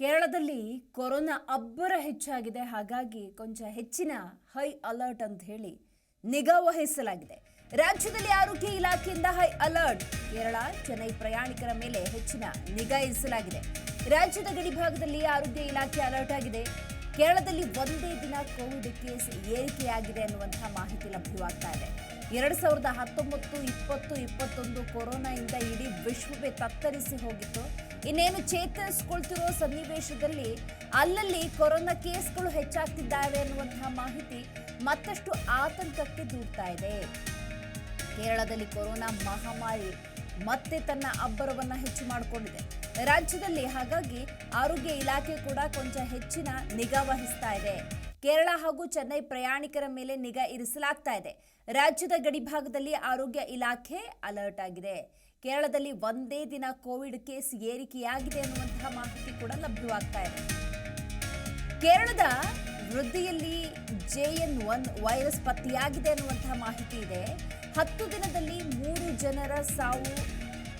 ಕೇರಳದಲ್ಲಿ ಕೊರೋನಾ ಅಬ್ಬರ ಹೆಚ್ಚಾಗಿದೆ. ಹಾಗಾಗಿ ಕೊಂಚ ಹೆಚ್ಚಿನ ಹೈ ಅಲರ್ಟ್ ಅಂತ ಹೇಳಿ ನಿಗಾ ವಹಿಸಲಾಗಿದೆ. ರಾಜ್ಯದಲ್ಲಿ ಆರೋಗ್ಯ ಇಲಾಖೆಯಿಂದ ಹೈ ಅಲರ್ಟ್. ಕೇರಳ, ಚೆನ್ನೈ ಪ್ರಯಾಣಿಕರ ಮೇಲೆ ಹೆಚ್ಚಿನ ನಿಗಾ ಇರಿಸಲಾಗಿದೆ. ರಾಜ್ಯದ ಗಡಿಭಾಗದಲ್ಲಿ ಆರೋಗ್ಯ ಇಲಾಖೆ ಅಲರ್ಟ್ ಆಗಿದೆ. ಕೇರಳದಲ್ಲಿ ಒಂದೇ ದಿನ ಕೋವಿಡ್ ಕೇಸ್ ಏರಿಕೆಯಾಗಿದೆ ಅನ್ನುವಂತಹ ಮಾಹಿತಿ ಲಭ್ಯವಾಗ್ತಾ ಇದೆ. ಎರಡು ಸಾವಿರದ ಹತ್ತೊಂಬತ್ತು, ಇಪ್ಪತ್ತು, ಇಪ್ಪತ್ತೊಂದು ಕೊರೋನಾಯಿಂದ ಇಡೀ ವಿಶ್ವವೇ ತತ್ತರಿಸಿ ಹೋಗಿತ್ತು. ಇನ್ನೇನು ಚೇತರಿಸ್ಕೊಳ್ತಿರೋ ಸನ್ನಿವೇಶದಲ್ಲಿ ಅಲ್ಲಲ್ಲಿ ಕೊರೋನಾ ಕೇಸ್ಗಳು ಹೆಚ್ಚಾಗ್ತಿದ್ದಾವೆ ಅನ್ನುವಂತಹ ಮಾಹಿತಿ ಮತ್ತಷ್ಟು ಆತಂಕಕ್ಕೆ ದೂಡ್ತಾ ಇದೆ. ಕೇರಳದಲ್ಲಿ ಕೊರೋನಾ ಮಹಾಮಾರಿ ಮತ್ತೆ ತನ್ನ ಅಬ್ಬರವನ್ನ ಹೆಚ್ಚು ಮಾಡಿಕೊಂಡಿದೆ. ರಾಜ್ಯದಲ್ಲಿ ಹಾಗಾಗಿ ಆರೋಗ್ಯ ಇಲಾಖೆ ಕೂಡ ಕೊಂಚ ಹೆಚ್ಚಿನ ನಿಗಾ ವಹಿಸ್ತಾ ಇದೆ. ಕೇರಳ ಹಾಗೂ ಚೆನ್ನೈ ಪ್ರಯಾಣಿಕರ ಮೇಲೆ ನಿಗಾ ಇರಿಸಲಾಗ್ತಾ ಇದೆ. ರಾಜ್ಯದ ಗಡಿಭಾಗದಲ್ಲಿ ಆರೋಗ್ಯ ಇಲಾಖೆ ಅಲರ್ಟ್ ಆಗಿದೆ. ಕೇರಳದಲ್ಲಿ ಒಂದೇ ದಿನ ಕೋವಿಡ್ ಕೇಸ್ ಏರಿಕೆಯಾಗಿದೆ ಅನ್ನುವಂತಹ ಮಾಹಿತಿ ಕೂಡ ಲಭ್ಯವಾಗ್ತಾ ಇದೆ. ಕೇರಳದ ವೃದ್ಧಿಯಲ್ಲಿ ಜೆಎನ್ ಒನ್ ವೈರಸ್ ಪತ್ತೆಯಾಗಿದೆ ಅನ್ನುವಂತಹ ಮಾಹಿತಿ ಇದೆ. ಹತ್ತು ದಿನದಲ್ಲಿ ಮೂರು ಜನರ ಸಾವು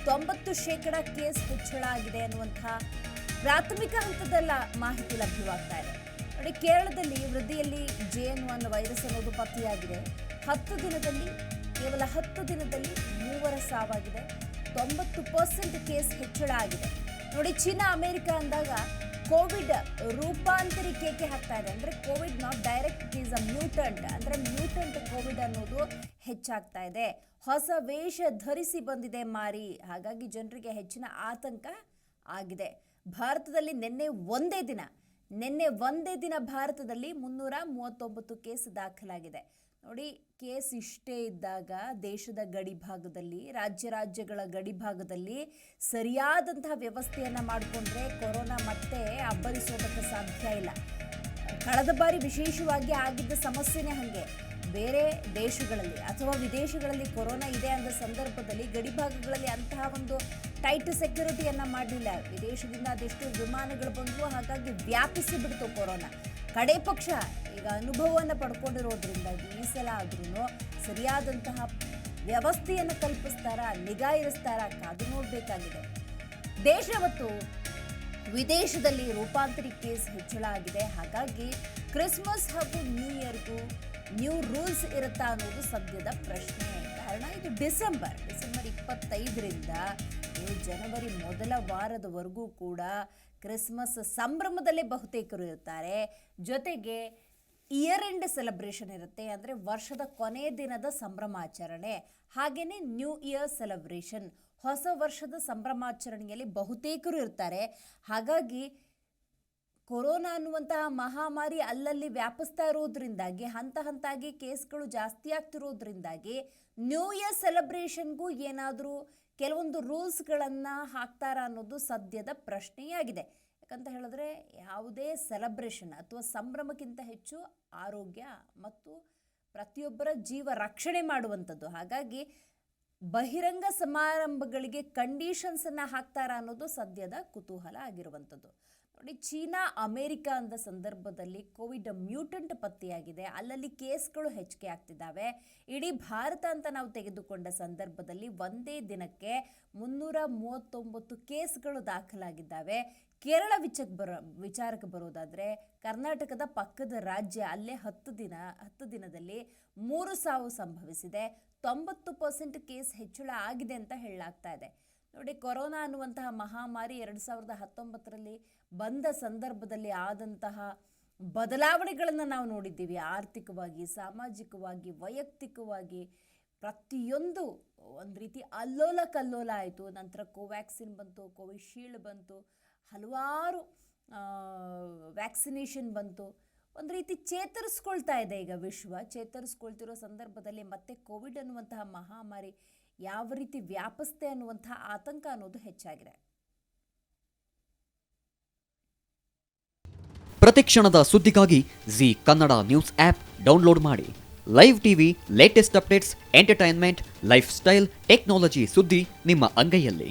ತೊಂಬತ್ತು ಶೇಕಡ ಕೇಸ್ ಹೆಚ್ಚಳ ಆಗಿದೆ ಅನ್ನುವಂತಹ ಪ್ರಾಥಮಿಕ ಹಂತದಲ್ಲ ಮಾಹಿತಿ ಲಭ್ಯವಾಗ್ತಾ ಇದೆ. ನೋಡಿ ಕೇರಳದಲ್ಲಿ ವೃದ್ಧಿಯಲ್ಲಿ ಜೇನು ಒನ್ ವೈರಸ್ ಅನ್ನೋದು ಪತ್ತೆಯಾಗಿದೆ. ಹತ್ತು ದಿನದಲ್ಲಿ, ಕೇವಲ ಹತ್ತು ದಿನದಲ್ಲಿ ಮೂವರ ಸಾವಾಗಿದೆ. ತೊಂಬತ್ತು ಪರ್ಸೆಂಟ್ ಕೇಸ್ ಹೆಚ್ಚಳ ಆಗಿದೆ. ನೋಡಿ, ಚೀನಾ, ಅಮೆರಿಕ ಅಂದಾಗ ಕೋವಿಡ್ ರೂಪಾಂತರಿಕೆಗೆ ಹಾಕ್ತಾ ಇದೆ. ಅಂದ್ರೆ Covid not direct is a mutant. ಅಂದ್ರೆ ಮ್ಯೂಟಂಟ್ ಕೋವಿಡ್ ಅನ್ನೋದು ಹೆಚ್ಚಾಗ್ತಾ ಇದೆ. ಹೊಸ ವೇಷ ಧರಿಸಿ ಬಂದಿದೆ ಮಾರಿ. ಹಾಗಾಗಿ ಜನರಿಗೆ ಹೆಚ್ಚಿನ ಆತಂಕ ಆಗಿದೆ. ಭಾರತದಲ್ಲಿ ನಿನ್ನೆ ಒಂದೇ ದಿನ ನಿನ್ನೆ ಒಂದೇ ದಿನ ಭಾರತದಲ್ಲಿ ಮುನ್ನೂರ ಮೂವತ್ತೊಂಬತ್ತು ಕೇಸ್ ದಾಖಲಾಗಿದೆ. ನೋಡಿ, ಕೇಸ್ ಇಷ್ಟೇ ಇದ್ದಾಗ ದೇಶದ ಗಡಿ ಭಾಗದಲ್ಲಿ, ರಾಜ್ಯ ರಾಜ್ಯಗಳ ಗಡಿ ಭಾಗದಲ್ಲಿ ಸರಿಯಾದಂತಹ ವ್ಯವಸ್ಥೆಯನ್ನು ಮಾಡಿಕೊಂಡ್ರೆ ಕೊರೋನಾ ಮತ್ತೆ ಅಬ್ಬರಿಸೋದಕ್ಕೆ ಸಾಧ್ಯ ಇಲ್ಲ. ಕಳೆದ ಬಾರಿ ವಿಶೇಷವಾಗಿ ಆಗಿದ್ದ ಸಮಸ್ಯೆನೇ ಹಾಗೆ. ಬೇರೆ ದೇಶಗಳಲ್ಲಿ ಅಥವಾ ವಿದೇಶಗಳಲ್ಲಿ ಕೊರೋನಾ ಇದೆ ಅಂದ ಸಂದರ್ಭದಲ್ಲಿ ಗಡಿ ಭಾಗಗಳಲ್ಲಿ ಅಂತಹ ಒಂದು ಟೈಟ್ ಸೆಕ್ಯೂರಿಟಿಯನ್ನು ಮಾಡಲಿಲ್ಲ. ವಿದೇಶದಿಂದ ಅದೆಷ್ಟು ವಿಮಾನಗಳು ಬಂದವು, ಹಾಗಾಗಿ ವ್ಯಾಪಿಸಿ ಬಿಡ್ತು ಕೊರೋನಾ. ಕಡೆ ಪಕ್ಷ ಈಗ ಅನುಭವವನ್ನು ಪಡ್ಕೊಂಡಿರೋದ್ರಿಂದ ಈ ಸಲ ಆದ್ರೂ ಸರಿಯಾದಂತಹ ವ್ಯವಸ್ಥೆಯನ್ನು ಕಲ್ಪಿಸ್ತಾರ, ನಿಗಾ ಇರಿಸ್ತಾರ ಕಾದು ನೋಡಬೇಕಾಗಿದೆ. ದೇಶ ಮತ್ತು ವಿದೇಶದಲ್ಲಿ ರೂಪಾಂತರಿ ಕೇಸ್ ಹೆಚ್ಚಳ ಆಗಿದೆ. ಹಾಗಾಗಿ ಕ್ರಿಸ್ಮಸ್ ಹಾಗೂ ನ್ಯೂ ಇಯರ್ಗೂ ನ್ಯೂ ರೂಲ್ಸ್ ಇರುತ್ತಾ ಅನ್ನೋದು ಸದ್ಯದ ಪ್ರಶ್ನೆ. ಕಾರಣ ಇದು ಡಿಸೆಂಬರ್. ಡಿಸೆಂಬರ್ ಇಪ್ಪತ್ತೈದರಿಂದ ನೀವು ಜನವರಿ ಮೊದಲ ವಾರದವರೆಗೂ ಕೂಡ ಕ್ರಿಸ್ಮಸ್ ಸಂಭ್ರಮದಲ್ಲೇ ಬಹುತೇಕರು ಇರ್ತಾರೆ ಜೊತೆಗೆ ಇಯರ್ ಎಂಡ್ ಸೆಲೆಬ್ರೇಷನ್ ಇರುತ್ತೆ. ಅಂದರೆ ವರ್ಷದ ಕೊನೆಯ ದಿನದ ಸಂಭ್ರಮಾಚರಣೆ. ಹಾಗೆಯೇ ನ್ಯೂ ಇಯರ್ ಸೆಲೆಬ್ರೇಷನ್. ಹೊಸ ವರ್ಷದ ಸಂಭ್ರಮಾಚರಣೆಯಲ್ಲಿ ಬಹುತೇಕರು ಇರ್ತಾರೆ. ಹಾಗಾಗಿ ಕೊರೋನಾ ಅನ್ನುವಂತಹ ಮಹಾಮಾರಿ ಅಲ್ಲಲ್ಲಿ ವ್ಯಾಪಿಸ್ತಾ ಇರೋದ್ರಿಂದಾಗಿ, ಹಂತ ಹಂತಾಗಿ ಕೇಸ್ಗಳು ಜಾಸ್ತಿ ಆಗ್ತಿರೋದ್ರಿಂದಾಗಿ ನ್ಯೂ ಇಯರ್ ಸೆಲೆಬ್ರೇಷನ್ಗೂ ಏನಾದರೂ ಕೆಲವೊಂದು ರೂಲ್ಸ್ಗಳನ್ನು ಹಾಕ್ತಾರ ಅನ್ನೋದು ಸದ್ಯದ ಪ್ರಶ್ನೆಯಾಗಿದೆ. ಯಾಕಂತ ಹೇಳಿದ್ರೆ ಯಾವುದೇ ಸೆಲೆಬ್ರೇಷನ್ ಅಥವಾ ಸಂಭ್ರಮಕ್ಕಿಂತ ಹೆಚ್ಚು ಆರೋಗ್ಯ ಮತ್ತು ಪ್ರತಿಯೊಬ್ಬರ ಜೀವ ರಕ್ಷಣೆ ಮಾಡುವಂಥದ್ದು. ಹಾಗಾಗಿ ಬಹಿರಂಗ ಸಮಾರಂಭಗಳಿಗೆ ಕಂಡೀಷನ್ಸನ್ನು ಹಾಕ್ತಾರ ಅನ್ನೋದು ಸದ್ಯದ ಕುತೂಹಲ ಆಗಿರುವಂಥದ್ದು. ನೋಡಿ, ಚೀನಾ, ಅಮೆರಿಕ ಅಂದ ಸಂದರ್ಭದಲ್ಲಿ ಕೋವಿಡ್ ಮ್ಯೂಟೆಂಟ್ ಪತ್ತೆಯಾಗಿದೆ. ಅಲ್ಲಲ್ಲಿ ಕೇಸ್ಗಳು ಹೆಚ್ಚಿಗೆ ಆಗ್ತಿದ್ದಾವೆ. ಇಡೀ ಭಾರತ ಅಂತ ನಾವು ತೆಗೆದುಕೊಂಡ ಸಂದರ್ಭದಲ್ಲಿ ಒಂದೇ ದಿನಕ್ಕೆ ಮುನ್ನೂರ ಮೂವತ್ತೊಂಬತ್ತು ಕೇಸ್ಗಳು ದಾಖಲಾಗಿದ್ದಾವೆ. ಕೇರಳ ವಿಚಕ್ ಬರೋ, ವಿಚಾರಕ್ಕೆ ಬರೋದಾದರೆ, ಕರ್ನಾಟಕದ ಪಕ್ಕದ ರಾಜ್ಯ ಅಲ್ಲೇ ಹತ್ತು ದಿನ, ಹತ್ತು ದಿನದಲ್ಲಿ ಮೂರು ಸಾವು ಸಂಭವಿಸಿದೆ. ತೊಂಬತ್ತು ಪರ್ಸೆಂಟ್ ಕೇಸ್ ಹೆಚ್ಚಳ ಆಗಿದೆ ಅಂತ ಹೇಳಲಾಗ್ತಾ ಇದೆ. ನೋಡಿ, ಕೊರೋನಾ ಅನ್ನುವಂತಹ ಮಹಾಮಾರಿ ಎರಡು ಸಾವಿರದ ಹತ್ತೊಂಬತ್ತರಲ್ಲಿ ಬಂದ ಸಂದರ್ಭದಲ್ಲಿ ಆದಂತಹ ಬದಲಾವಣೆಗಳನ್ನು ನಾವು ನೋಡಿದ್ದೀವಿ. ಆರ್ಥಿಕವಾಗಿ, ಸಾಮಾಜಿಕವಾಗಿ, ವೈಯಕ್ತಿಕವಾಗಿ ಪ್ರತಿಯೊಂದು ಒಂದು ರೀತಿ ಅಲ್ಲೋಲ ಕಲ್ಲೋಲ ಆಯಿತು. ನಂತರ ಕೋವ್ಯಾಕ್ಸಿನ್ ಬಂತು, ಕೋವಿಶೀಲ್ಡ್ ಬಂತು, ಹಲವಾರು ವ್ಯಾಕ್ಸಿನೇಷನ್ ಬಂತು. ಒಂದು ರೀತಿ ಚೇತರಿಸ್ಕೊಳ್ತಾ ಇದೆ ಈಗ ವಿಶ್ವ. ಚೇತರಿಸ್ಕೊಳ್ತಿರೋ ಸಂದರ್ಭದಲ್ಲಿ ಮತ್ತೆ ಕೋವಿಡ್ ಅನ್ನುವಂತಹ ಮಹಾಮಾರಿ ಯಾವ ರೀತಿ ವ್ಯಾಪಿಸ್ತೆ ಅನ್ನುವಂಥ ಆತಂಕ ಅನ್ನೋದು ಹೆಚ್ಚಾಗಿದೆ. ಪ್ರತಿಕ್ಷಣದ ಸುದ್ದಿಗಾಗಿ Zee Kannada news app download ಮಾಡಿ. Live TV latest updates entertainment lifestyle technology ಸುದ್ದಿ ನಿಮ್ಮ ಅಂಗೈಯಲ್ಲಿ.